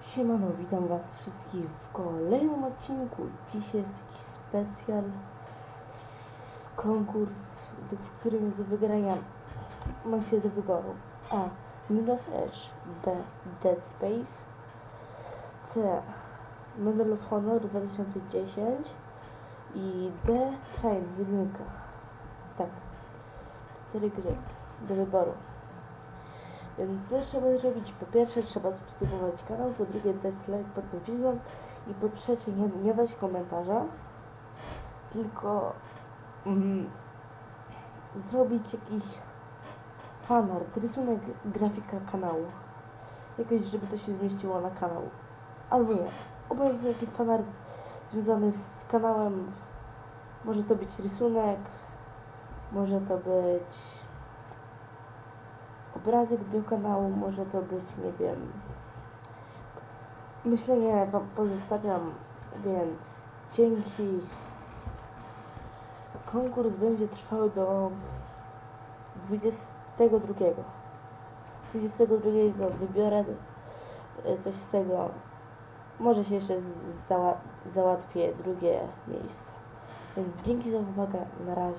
Siemano, witam was wszystkich w kolejnym odcinku. Dzisiaj jest taki specjal konkurs, w którym jest do wygrania macie do wyboru A. Minos Edge B. Dead Space C. Medal of Honor 2010 i D. Train 1. Tak, cztery gry do wyboru. Więc co trzeba zrobić? Po pierwsze trzeba subskrybować kanał, po drugie dać like pod tym filmem i po trzecie nie, nie dać komentarza, tylko mm, zrobić jakiś fanart, rysunek grafika kanału. Jakoś, żeby to się zmieściło na kanał. Albo nie. Obojętnie jaki fanart związany z kanałem. Może to być rysunek, może to być obrazek do kanału, może to być, nie wiem. Myślenie Wam pozostawiam, więc dzięki. Konkurs będzie trwał do 22. 22 wybiorę e, coś z tego. Może się jeszcze zała załatwię drugie miejsce. Więc dzięki za uwagę. Na razie.